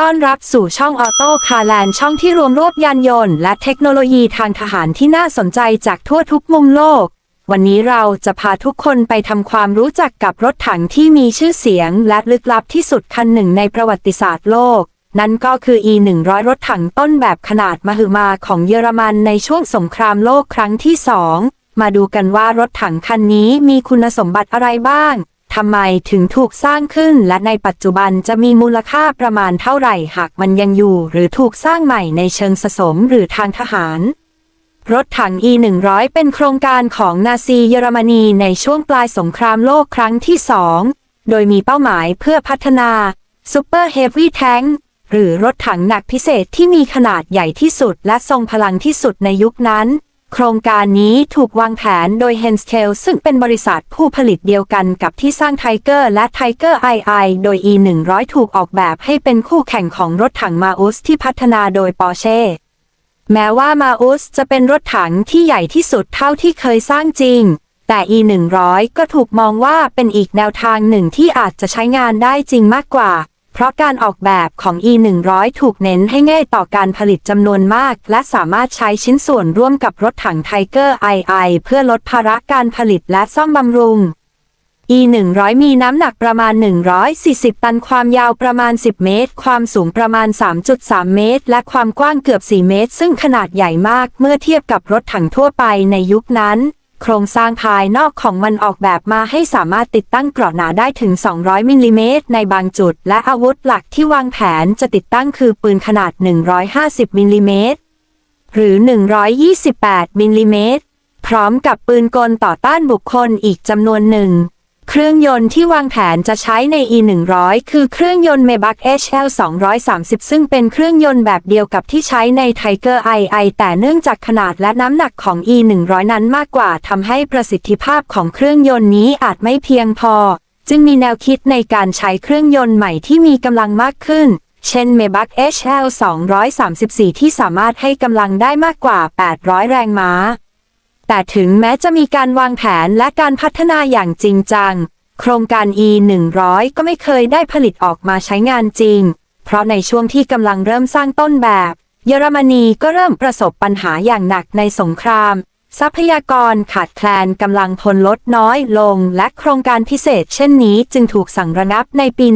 ต้อนรับสู่ช่องออโต้คาร์แลนด์ช่องที่รวมรวบยานยนต์ และเทคโนโลยีทางทหารที่น่าสนใจจากทั่วทุกมุมโลก วันนี้เราจะพาทุกคนไปทำความรู้จักกับรถถังที่มีชื่อเสียง และลึกลับที่สุดคันหนึ่งในประวัติศาสตร์โลก นั่นก็คือ E100 รถถังต้นแบบขนาดมหึมาของเยอรมันในช่วงสงครามโลกครั้งที่สองมาดูกันว่ารถถังคันนี้มีคุณสมบัติอะไรบ้าง ทำไมถึงถูกสร้างขึ้นและในปัจจุบันจะมีมูลค่าประมาณเท่าไหร่หากมันยังอยู่ หรือถูกสร้างใหม่ในเชิงสะสมหรือทางทหาร รถถัง E100 เป็นโครงการของนาซีเยอรมนีในช่วงปลายสงครามโลกครั้งที่สอง โดยมีเป้าหมายเพื่อพัฒนา Super Heavy Tank หรือรถถังหนักพิเศษที่มีขนาดใหญ่ที่สุดและทรงพลังที่สุดในยุคนั้น โครงการนี้ถูกวางแผนโดย h e n s k e l ซึ่งเป็นบริษัทผู้ผลิตเดียวกันกับที่สร้าง Tiger และ Tiger II โดย E100 ถูกออกแบบให้เป็นคู่แข่งของรถถังมาอุสที่พัฒนาโดย Porsche แม้ว่ามาอุสจะเป็นรถถังที่ใหญ่ที่สุดเท่าที่เคยสร้างจริง แต่ E100 ก็ถูกมองว่าเป็นอีกแนวทางหนึ่งที่อาจจะใช้งานได้จริงมากกว่า เพราะการออกแบบของ E100 ถูกเน้นให้ง่ายต่อการผลิตจำนวนมาก และสามารถใช้ชิ้นส่วนร่วมกับรถถัง Tiger II เพื่อลดภาระการผลิตและซ่อมบำรุง E100 มีน้ำหนักประมาณ 140 ตัน ความยาวประมาณ 10 เมตร ความสูงประมาณ 3.3 เมตร และความกว้างเกือบ 4 เมตร ซึ่งขนาดใหญ่มากเมื่อเทียบกับรถถังทั่วไปในยุคนั้น โครงสร้างภายนอกของมันออกแบบมาให้สามารถติดตั้งเกราะหนาได้ถึง 200 มิลลิเมตรในบางจุด และอาวุธหลักที่วางแผนจะติดตั้งคือปืนขนาด 150 มิลลิเมตรหรือ 128 มิลลิเมตรพร้อมกับปืนกลต่อต้านบุคคลอีกจำนวนหนึ่ง เครื่องยนต์ที่วางแผนจะใช้ใน E100 คือเครื่องยนต์ Maybach HL 230 ซึ่งเป็นเครื่องยนต์แบบเดียวกับที่ใช้ใน Tiger II แต่เนื่องจากขนาดและน้ำหนักของ E100 นั้นมากกว่าทำให้ประสิทธิภาพของเครื่องยนต์นี้อาจไม่เพียงพอ จึงมีแนวคิดในการใช้เครื่องยนต์ใหม่ที่มีกำลังมากขึ้น เช่น Maybach HL 234 ที่สามารถให้กำลังได้มากกว่า 800 แรงม้า แต่ถึงแม้จะมีการวางแผนและการพัฒนาอย่างจริงจัง โครงการ E100 ก็ไม่เคยได้ผลิตออกมาใช้งานจริง เพราะในช่วงที่กำลังเริ่มสร้างต้นแบบ เยอรมนีก็เริ่มประสบปัญหาอย่างหนักในสงคราม ทรัพยากรขาดแคลนกำลังพลลดน้อยลง และโครงการพิเศษเช่นนี้จึงถูกสั่งระงับในปี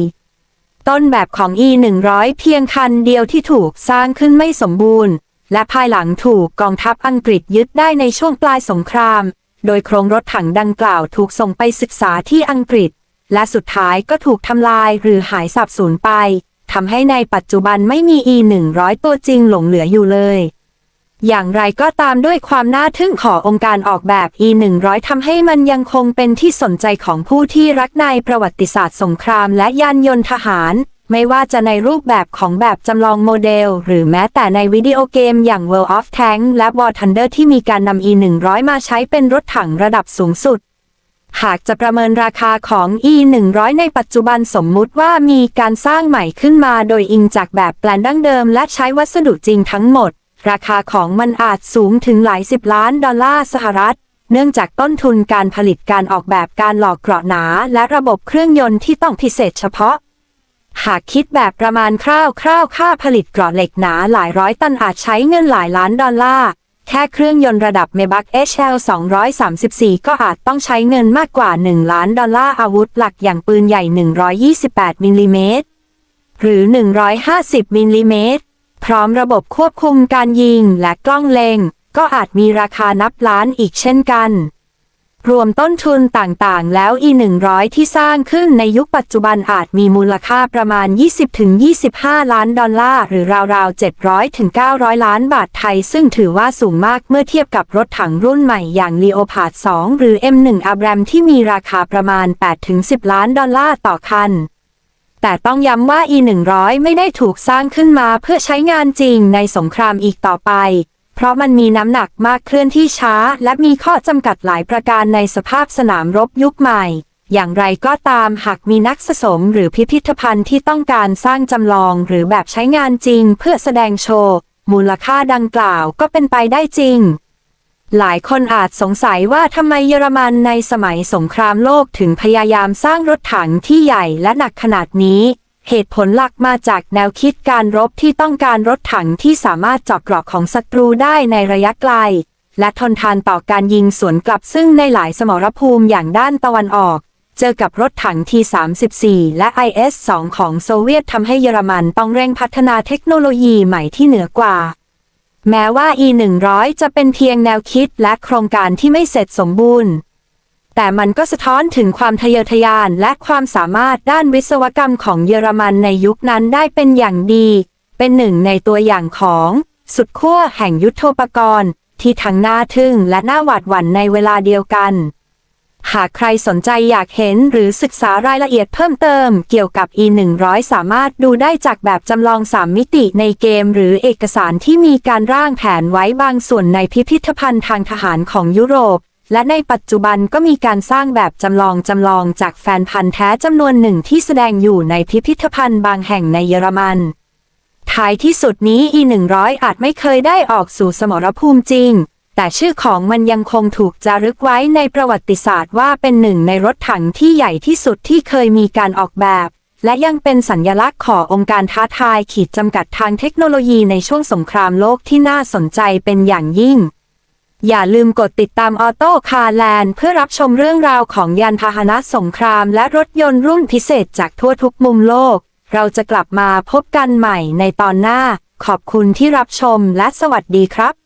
1944ต้นแบบของ E100 เพียงคันเดียวที่ถูกสร้างขึ้นไม่สมบูรณ์ และภายหลังถูกกองทัพอังกฤษยึดได้ในช่วงปลายสงคราม โดยโครงรถถังดังกล่าวถูกส่งไปศึกษาที่อังกฤษ และสุดท้ายก็ถูกทำลายหรือหายสับสูญไปทำให้ในปัจจุบันไม่มี E100 ตัวจริงหลงเหลืออยู่เลย อย่างไรก็ตามด้วยความน่าทึ่งขององค์การออกแบบ E100 ทำให้มันยังคงเป็นที่สนใจของผู้ที่รักในประวัติศาสตร์สงครามและยานยนต์ทหาร ไม่ว่าจะในรูปแบบของแบบจำลองโมเดล หรือแม้แต่ในวิดีโอเกมอย่าง World of Tanks และ War Thunder ที่มีการนำ E100 มาใช้เป็นรถถังระดับสูงสุด หากจะประเมินราคาของ E100 ในปัจจุบันสมมุติว่ามีการสร้างใหม่ขึ้นมาโดยอิงจากแบบแปลนดั้งเดิม และใช้วัสดุจริงทั้งหมด ราคาของมันอาจสูงถึงหลายสิบล้านดอลลาร์สหรัฐเนื่องจากต้นทุนการผลิตการออกแบบการหลอกเกราะหนา และระบบเครื่องยนต์ที่ต้องพิเศษเฉพาะ หากคิดแบบประมาณคร่าวๆ ค่าผลิตกราะเหล็กหนาหลายร้อยตันอาจใช้เงินหลายล้านดอลลาร์ แค่เครื่องยนต์ระดับ Maybach HL 234 ก็อาจต้องใช้เงินมากกว่า 1 ล้านดอลลาร์อาวุธหลักอย่างปืนใหญ่ 128มิลลิเมตรหรือ 150มิลลิเมตรพร้อมระบบควบคุมการยิงและกล้องเล็งก็อาจมีราคานับล้านอีกเช่นกัน รวมต้นทุนต่างๆ แล้ว E100 ที่สร้างขึ้นในยุคปัจจุบันอาจมีมูลค่าประมาณ 20-25 ล้านดอลลาร์ หรือราวๆ 700-900 ล้านบาทไทย ซึ่งถือว่าสูงมากเมื่อเทียบกับรถถังรุ่นใหม่อย่าง Leopard 2 หรือ M1 Abram ที่มีราคาประมาณ 8-10 ล้านดอลลาร์ต่อคันแต่ต้องย้ำว่า E100 ไม่ได้ถูกสร้างขึ้นมาเพื่อใช้งานจริงในสงครามอีกต่อไป เพราะมันมีน้ำหนักมากเคลื่อนที่ช้า และมีข้อจำกัดหลายประการในสภาพสนามรบยุคใหม่ อย่างไรก็ตามหากมีนักสะสมหรือพิพิธภัณฑ์ที่ต้องการสร้างจำลองหรือแบบใช้งานจริงเพื่อแสดงโชว์ มูลค่าดังกล่าวก็เป็นไปได้จริงหลายคนอาจสงสัยว่าทำไมเยอรมันในสมัยสงครามโลกถึงพยายามสร้างรถถังที่ใหญ่และหนักขนาดนี้ เหตุผลหลักมาจากแนวคิดการรบที่ต้องการรถถังที่สามารถเจาะเกราะของศัตรูได้ในระยะไกล และทนทานต่อการยิงสวนกลับซึ่งในหลายสมรภูมิอย่างด้านตะวันออก เจอกับรถถัง T-34 และ IS-2 ของโซเวียตทำให้เยอรมันต้องเร่งพัฒนาเทคโนโลยีใหม่ที่เหนือกว่า แม้ว่า E100 จะเป็นเพียงแนวคิดและโครงการที่ไม่เสร็จสมบูรณ์ แต่มันก็สะท้อนถึงความทะเยอทะยานและความสามารถด้านวิศวกรรมของเยอรมันในยุคนั้นได้เป็นอย่างดี เป็นหนึ่งในตัวอย่างของสุดขั้วแห่งยุทธปกรณ์ ที่ทั้งน่าทึ่งและน่าหวาดหวั่นในเวลาเดียวกัน หากใครสนใจอยากเห็นหรือศึกษารายละเอียดเพิ่มเติมเกี่ยวกับ E100 สามารถดูได้จากแบบจำลอง 3 มิติในเกม หรือเอกสารที่มีการร่างแผนไว้บางส่วนในพิพิธภัณฑ์ทางทหารของยุโรป และในปัจจุบันก็มีการสร้างแบบจำลองจำลองจากแฟนพันธ์แท้จำนวนหนึ่งที่แสดงอยู่ในพิพิธภัณฑ์บางแห่งในเยอรมัน ท้ายที่สุดนี้ E100 อาจไม่เคยได้ออกสู่สมรภูมิจริง แต่ชื่อของมันยังคงถูกจารึกไว้ในประวัติศาสตร์ว่าเป็นหนึ่งในรถถังที่ใหญ่ที่สุดที่เคยมีการออกแบบ และยังเป็นสัญญลักษณ์ขององค์การท้าทายขีดจำกัดทางเทคโนโลยีในช่วงสงครามโลกที่น่าสนใจเป็นอย่างยิ่ง อย่าลืมกดติดตามออโต้คาร์แลนด์เพื่อรับชมเรื่องราวของยานพาหนะสงครามและรถยนต์รุ่นพิเศษจากทั่วทุกมุมโลก เราจะกลับมาพบกันใหม่ในตอนหน้า ขอบคุณที่รับชมและสวัสดีครับ